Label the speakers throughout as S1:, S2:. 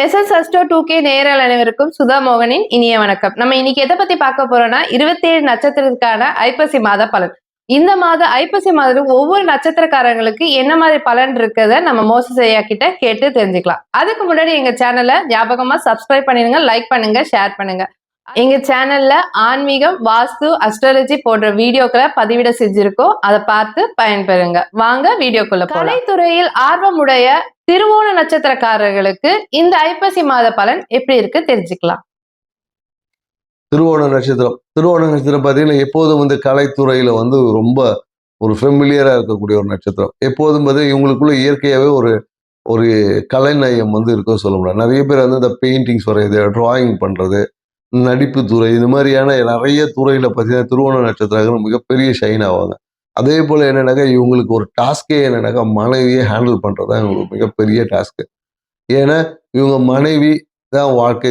S1: S எஸ் அஸ்டோ டூ கே நேரல் அனைவருக்கும் சுதா மோகனின் இனிய வணக்கம். நம்ம இன்னைக்கு எதை பத்தி பார்க்க போறோம்னா இருபத்தி ஏழு நட்சத்திரத்துக்கான ஐப்பசி மாத பலன். இந்த மாத ஐப்பசி மாதம் ஒவ்வொரு நட்சத்திரக்காரங்களுக்கு என்ன மாதிரி பலன் இருக்குத நம்ம மோசஸ் ஐயா கிட்ட கேட்டு தெரிஞ்சுக்கலாம். அதுக்கு முன்னாடி எங்க சேனலை ஞாபகமா சப்ஸ்கிரைப் பண்ணிடுங்க லைக் பண்ணுங்க ஷேர் பண்ணுங்க. எங்க சேனல்ல ஆன்மீகம் வாஸ்து அஸ்ட்ராலஜி போன்ற வீடியோக்களை பதிவிட செஞ்சிருக்கோம். அதை பார்த்து பயன்பெறுங்க. வாங்க வீடியோக்குள்ள போலாம். கலைத்துறையில் ஆர்வமுடைய திருவோண நட்சத்திரக்காரர்களுக்கு இந்த ஐப்பசி மாத பலன் எப்படி இருக்கு தெரிஞ்சுக்கலாம்.
S2: திருவோண நட்சத்திரம். திருவோண நட்சத்திரம் பார்த்தீங்கன்னா எப்போதும் வந்து கலைத்துறையில வந்து ரொம்ப ஒரு ஃபெமிலியரா இருக்கக்கூடிய ஒரு நட்சத்திரம். எப்போதும் பார்த்தீங்கன்னா இவங்களுக்குள்ள இயற்கையாகவே ஒரு ஒரு கலைநயம் வந்து இருக்கும் சொல்ல முடியாது. நிறைய பேர் வந்து இந்த பெயிண்டிங்ஸ் வரைகிறது டிராயிங் பண்றது நடிப்பு துறை இது மாதிரியான நிறைய துறையில பார்த்தீங்கன்னா திருவோண நட்சத்திரங்கள் மிகப்பெரிய ஷைன் ஆவாங்க. அதே போல் என்னென்னாக்கா இவங்களுக்கு ஒரு டாஸ்கே என்னென்னாக்கா மனைவியை ஹேண்டில் பண்ணுறது தான் இவங்களுக்கு மிகப்பெரிய டாஸ்க்கு. ஏன்னா இவங்க மனைவி தான் வாழ்க்கை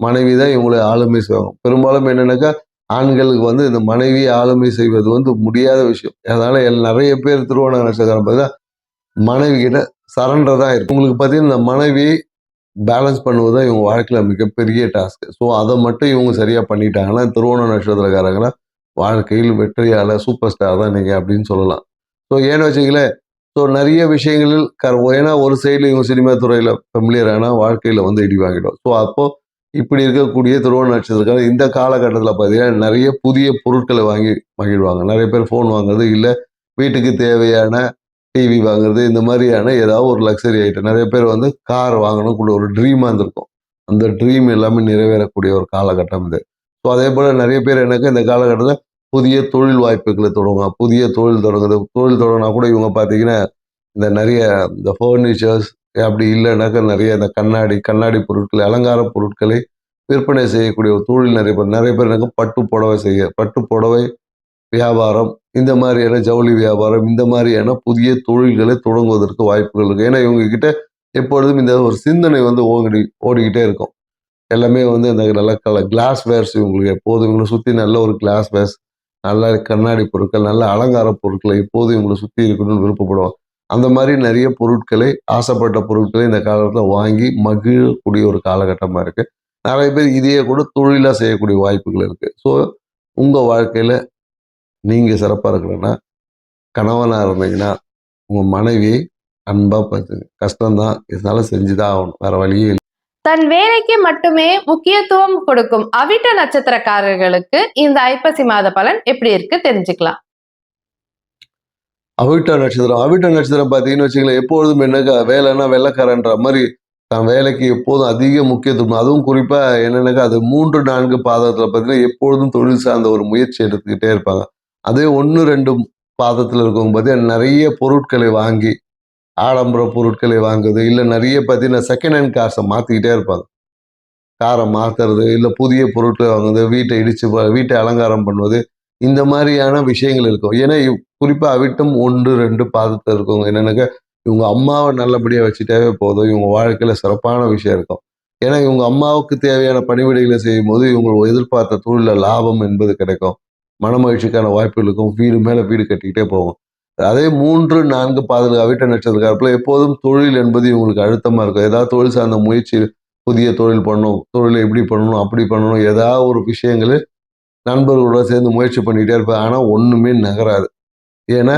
S2: மனைவி தான் இவங்களை ஆளுமை செய்வாங்க. பெரும்பாலும் என்னென்னாக்கா ஆண்களுக்கு வந்து இந்த மனைவி ஆளுமை செய்வது வந்து முடியாத விஷயம். அதனால் எல்- நிறைய பேர் திருவோண நட்சத்திரம் பார்த்தீங்கன்னா மனைவி கிட்ட சரண்டர் தான் இருக்கு உங்களுக்கு பார்த்தீங்கன்னா இந்த மனைவி பேலன்ஸ் பண்ணுவது தான் இவங்க வாழ்க்கையில் மிகப்பெரிய டாஸ்க்கு. ஸோ அதை மட்டும் இவங்க சரியாக பண்ணிட்டாங்கன்னா திருவோண நட்சத்திரக்காரங்கன்னா வாழ்க்கையில் வெற்றியால் சூப்பர் ஸ்டார் தான் நீங்கள் அப்படின்னு சொல்லலாம். ஸோ ஏன்னு வச்சுங்களேன் ஸோ நிறைய விஷயங்களில் கர் ஏன்னா ஒரு சைடில் இவங்க சினிமா துறையில் ஃபெமிலியர் ஆனால் வாழ்க்கையில் வந்து இடி வாங்கிடும் ஸோ அப்போது இப்படி இருக்கக்கூடிய திருவோண நட்சத்திரக்காரர் இந்த காலகட்டத்தில் பார்த்தீங்கன்னா நிறைய புதிய பொருட்களை வாங்கி மகிழ்வாங்க. நிறைய பேர் ஃபோன் வாங்குறது இல்லை வீட்டுக்கு தேவையான டிவி வாங்குறது இந்த மாதிரியான ஏதாவது ஒரு லக்ஸரி ஐட்டம் நிறைய பேர் வந்து கார் வாங்கணும் கூட ஒரு ட்ரீமாக இருந்திருக்கும். அந்த ட்ரீம் எல்லாமே நிறைவேறக்கூடிய ஒரு காலகட்டம் இது. ஸோ அதே போல் நிறைய பேர் எனக்கு இந்த காலகட்டத்தில் புதிய தொழில் வாய்ப்புகளை தொடங்குவாங்க புதிய தொழில் தொடங்குது தொழில் தொடங்கினா கூட இவங்க பார்த்தீங்கன்னா இந்த நிறைய இந்த ஃபர்னிச்சர்ஸ் அப்படி இல்லைனாக்கா நிறைய இந்த கண்ணாடி கண்ணாடி பொருட்கள் அலங்கார பொருட்களை விற்பனை செய்யக்கூடிய ஒரு தொழில் நிறைய பேர் நிறைய பேர் எனக்கு பட்டு புடவை செய்ய பட்டு புடவை வியாபாரம் இந்த மாதிரியான ஜவுளி வியாபாரம் இந்த மாதிரியான புதிய தொழில்களை தொடங்குவதற்கு வாய்ப்புகள் இருக்குது ஏன்னா இவங்க கிட்ட எப்பொழுதும் இந்த ஒரு சிந்தனை வந்து ஓடி ஓடிக்கிட்டே இருக்கும். எல்லாமே வந்து அந்த நல்ல கல கிளாஸ் வேர்ஸ் இவங்களுக்கு எப்போதும் இவங்களை சுற்றி நல்ல ஒரு கிளாஸ் வேர்ஸ் நல்ல கண்ணாடி பொருட்கள் நல்ல அலங்கார பொருட்களை எப்போதும் இவங்களை சுற்றி இருக்கணும்னு விருப்பப்படுவாங்க. அந்த மாதிரி நிறைய பொருட்களை ஆசைப்பட்ட பொருட்களை இந்த காலத்தில் வாங்கி மகிழக்கூடிய ஒரு காலகட்டமாக இருக்குது நிறைய பேர் இதையே கூட தொழிலாக செய்யக்கூடிய வாய்ப்புகள் இருக்குது ஸோ உங்கள் வாழ்க்கையில் நீங்கள் சிறப்பாக இருக்கணும்னா கணவனாக இருந்தீங்கன்னா உங்கள் மனைவியை அன்பாக பார்த்துங்க. கஷ்டம்தான் இதனால செஞ்சு தான் ஆகணும். வேறு வழியே இல்லை.
S1: தன் வேலைக்கு மட்டுமே முக்கியத்துவம் கொடுக்கும் அவிட்ட நட்சத்திரக்காரர்களுக்கு இந்த ஐப்பசி மாத பலன் எப்படி இருக்கு தெரிஞ்சுக்கலாம்.
S2: அவிட்ட நட்சத்திரம் அவிட்ட நட்சத்திரம் பார்த்தீங்கன்னு வச்சுக்கலாம் எப்பொழுதும் என்னக்கா வேலைன்னா வெள்ளக்காரன்ற மாதிரி தான் வேலைக்கு எப்போதும் அதிக முக்கியத்துவம். அதுவும் குறிப்பாக என்னென்னக்கா அது மூன்று நான்கு பாதத்தில் பார்த்தீங்கன்னா எப்பொழுதும் தொழில் சார்ந்த ஒரு முயற்சி எடுத்துக்கிட்டே இருப்பாங்க. அதே ஒன்று ரெண்டு பாதத்தில் இருக்கவங்க பார்த்தீங்கன்னா நிறைய பொருட்களை வாங்கி ஆடம்பர பொருட்களை வாங்குறது இல்லை நிறைய பார்த்தீங்கன்னா செகண்ட் ஹேண்ட் கார்ஸை மாற்றிக்கிட்டே இருப்பாங்க. காரை மாற்றுறது இல்லை புதிய பொருட்களை வாங்குறது வீட்டை இடித்து வீட்டை அலங்காரம் பண்ணுவது இந்த மாதிரியான விஷயங்கள் இருக்கும். ஏன்னா குறிப்பாக அவிட்டம் ஒன்று ரெண்டு பாதத்தில் இருக்கவங்க என்னென்னாக்கா இவங்க அம்மாவை நல்லபடியாக வச்சுட்டாவே போதும். இவங்க வாழ்க்கையில் சிறப்பான விஷயம் இருக்கும். ஏன்னா இவங்க அம்மாவுக்கு தேவையான பணிவிடைகளை செய்யும் போது இவங்க எதிர்பார்த்த தொழிலில் லாபம் என்பது கிடைக்கும். மனமகிழ்ச்சிக்கான வாய்ப்புகளுக்கும் வீடு மேலே வீடு கட்டிக்கிட்டே போகும். அதே மூன்று நான்கு பாதல் அவிட்ட நட்சத்திரக்காரப்பில் எப்போதும் தொழில் என்பது இவங்களுக்கு அழுத்தமாக இருக்கும். ஏதாவது தொழில் சார்ந்த முயற்சி புதிய தொழில் பண்ணணும் தொழிலை எப்படி பண்ணணும் அப்படி பண்ணணும் ஏதாவது ஒரு விஷயங்கள் நண்பர்களோட சேர்ந்து முயற்சி பண்ணிகிட்டே இருப்பாங்க. ஆனால் ஒன்றுமே நகராது. ஏன்னா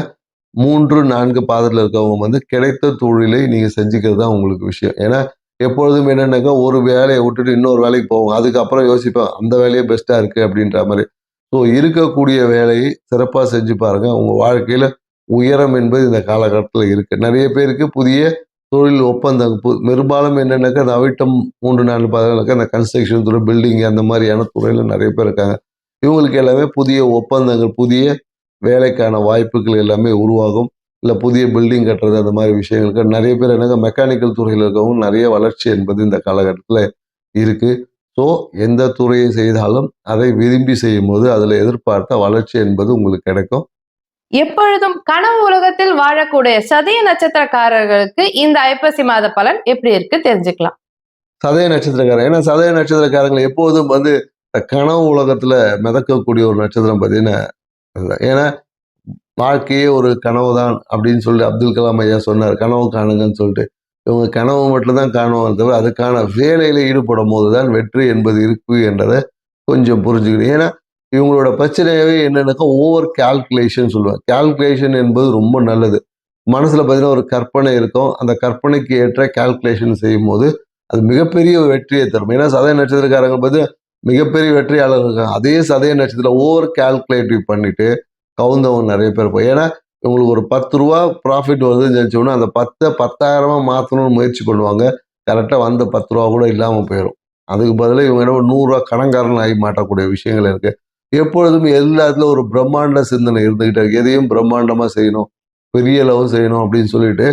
S2: மூன்று நான்கு பாதத்தில் இருக்கவங்க வந்து கிடைத்த தொழிலை நீங்கள் செஞ்சுக்கிறது தான் உங்களுக்கு விஷயம். ஏன்னா எப்பொழுதும் என்னென்னாக்கா ஒரு வேலையை விட்டுட்டு இன்னொரு வேலைக்கு போவோம் அதுக்கப்புறம் யோசிப்பேன் அந்த வேலையே பெஸ்ட்டாக இருக்குது அப்படின்ற மாதிரி. ஸோ இருக்கக்கூடிய வேலையை சிறப்பாக செஞ்சு பாருங்கள் உங்கள் வாழ்க்கையில் உயரம் என்பது இந்த காலகட்டத்தில் இருக்குது நிறைய பேருக்கு புதிய தொழில் ஒப்பந்தம் பெரும்பாலும் என்னென்னாக்கா இந்த அவிட்டம் மூன்று நாலு பாதங்களுக்கா இந்த கன்ஸ்ட்ரக்ஷன் துறை பில்டிங் அந்த மாதிரியான துறையில் நிறைய பேர் இருக்காங்க. இவங்களுக்கு எல்லாமே புதிய ஒப்பந்தங்கள் புதிய வேலைக்கான வாய்ப்புகள் எல்லாமே உருவாகும். இல்லை புதிய பில்டிங் கட்டுறது அந்த மாதிரி விஷயங்களுக்கு நிறைய பேர் என்னங்க மெக்கானிக்கல் துறையில் இருக்கவங்க நிறைய வளர்ச்சி என்பது இந்த காலகட்டத்தில் இருக்குது ஸோ எந்த துறையை செய்தாலும் அதை விரும்பி செய்யும் போது அதில் எதிர்பார்த்த வளர்ச்சி என்பது உங்களுக்கு கிடைக்கும்.
S1: எப்பொழுதும் கனவு உலகத்தில் வாழக்கூடிய சதய நட்சத்திரக்காரர்களுக்கு இந்த ஐப்பசி மாத பலன் எப்படி இருக்கு தெரிஞ்சுக்கலாம்.
S2: சதய நட்சத்திரக்காரன் ஏன்னா சதய நட்சத்திரக்காரங்கள் எப்போதும் வந்து கனவு உலகத்துல மிதக்கக்கூடிய ஒரு நட்சத்திரம் பார்த்தீங்கன்னா ஏன்னா வாழ்க்கையே ஒரு கனவு தான் அப்படின்னு சொல்லி அப்துல் கலாம் ஐயா சொன்னார் கனவு காணுங்கன்னு சொல்லிட்டு. இவங்க கனவு மட்டும்தான் காணுவாங்க தவிர அதுக்கான வேலையில ஈடுபடும் போது தான் வெற்றி என்பது இருக்கு என்றதை கொஞ்சம் புரிஞ்சுக்கணும். ஏன்னா இவங்களோட பிரச்சனையாகவே என்னென்னாக்கா ஓவர் கால்குலேஷன் சொல்லுவாங்க கால்குலேஷன் என்பது ரொம்ப நல்லது. மனசில் பார்த்தீங்கன்னா ஒரு கற்பனை இருக்கும். அந்த கற்பனைக்கு ஏற்ற கால்குலேஷன் செய்யும் போது அது மிகப்பெரிய ஒரு வெற்றியை தரும். ஏன்னா சதய நட்சத்திரக்காரங்க பார்த்து மிகப்பெரிய வெற்றியாளர் இருக்காங்க. அதே சதய நட்சத்திரம் ஓவர் கேல்குலேட்டிவ் பண்ணிட்டு கவுந்தவங்க நிறைய பேர் போய் ஏன்னா இவங்களுக்கு ஒரு பத்து ரூபா ப்ராஃபிட் வருதுன்னு நினச்சோம்னா அந்த பத்தை பத்தாயிரமா மாற்றணும்னு முயற்சி பண்ணுவாங்க. கரெக்டாக வந்த பத்து ரூபா கூட இல்லாமல் போயிடும் அதுக்கு பதிலாக இவங்க என்ன நூறுரூவா கடன்காரன் ஆகி மாட்டக்கூடிய விஷயங்கள் இருக்குது எப்பொழுதும் எல்லாத்துலையும் ஒரு பிரம்மாண்ட சிந்தனை இருந்துகிட்டே இருக்கு. எதையும் பிரம்மாண்டமாக செய்யணும். பெரிய அளவு செய்யணும் அப்படின்னு சொல்லிட்டு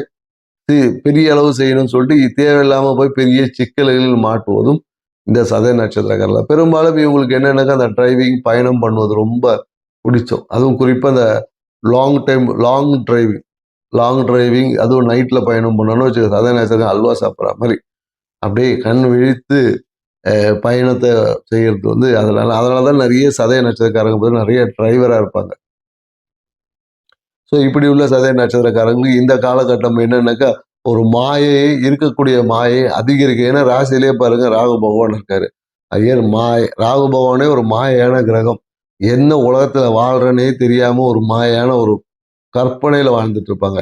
S2: பெரிய அளவு செய்யணும்னு சொல்லிட்டு தேவையில்லாமல் போய் பெரிய சிக்கல்களில் மாட்டுவதும் இந்த சதய நட்சத்திரக்காரில் பெரும்பாலும் இவங்களுக்கு என்னென்னாக்கா அந்த டிரைவிங் பயணம் பண்ணுவது ரொம்ப பிடிச்சோம். அதுவும் குறிப்பாக அந்த long time long driving long driving அதுவும் நைட்டில் பயணம் பண்ணணும்னு வச்சுக்க சதய நட்சத்திரம் அல்வா சாப்பிட்ற மாதிரி. அப்படியே கண் விழித்து பயணத்தை செய்யறது வந்து அதனால் அதனால தான் நிறைய சதய நட்சத்திரக்காரங்க பார்த்து நிறைய டிரைவராக இருப்பாங்க. ஸோ இப்படி உள்ள சதய நட்சத்திரக்காரங்களுக்கு இந்த காலகட்டம் என்னன்னாக்கா ஒரு மாயையை இருக்கக்கூடிய மாயை அதிகரிக்க ஏன்னா ராசியிலே பாருங்க ராகு பகவான் இருக்காரு. ஐயர் மாய ராகு பகவானே ஒரு மாயான கிரகம். என்ன உலகத்துல வாழ்றனே தெரியாம ஒரு மாயான ஒரு கற்பனையில வாழ்ந்துட்டு இருப்பாங்க.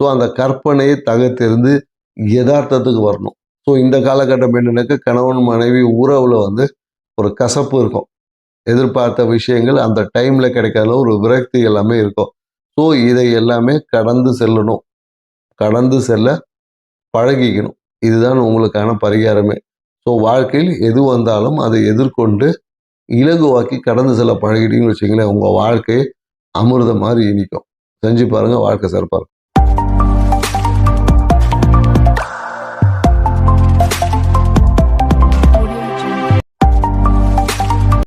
S2: ஸோ அந்த கற்பனையை தகர்த்திருந்து யதார்த்தத்துக்கு வரணும். ஸோ இந்த காலகட்டம் என்னன்னாக்கா கணவன் மனைவி உறவுல வந்து ஒரு கசப்பு இருக்கும். எதிர்பார்த்த விஷயங்கள் அந்த டைம்ல கிடைக்காத ஒரு விரக்தி எல்லாமே இருக்கும். ஸோ இதை எல்லாமே கடந்து செல்லணும். கடந்து செல்ல பழகிக்கணும். இதுதான் உங்களுக்கான பரிகாரமே. ஸோ வாழ்க்கையில் எது வந்தாலும் அதை எதிர்கொண்டு இலகுவாக்கி கடந்து செல்ல பழகிட்டீங்கன்னு வச்சிங்களேன் உங்கள் வாழ்க்கையை அமிர்தம் மாதிரி இனிக்கும். செஞ்சு பாருங்க வாழ்க்கை சிறப்பாக இருக்கும்.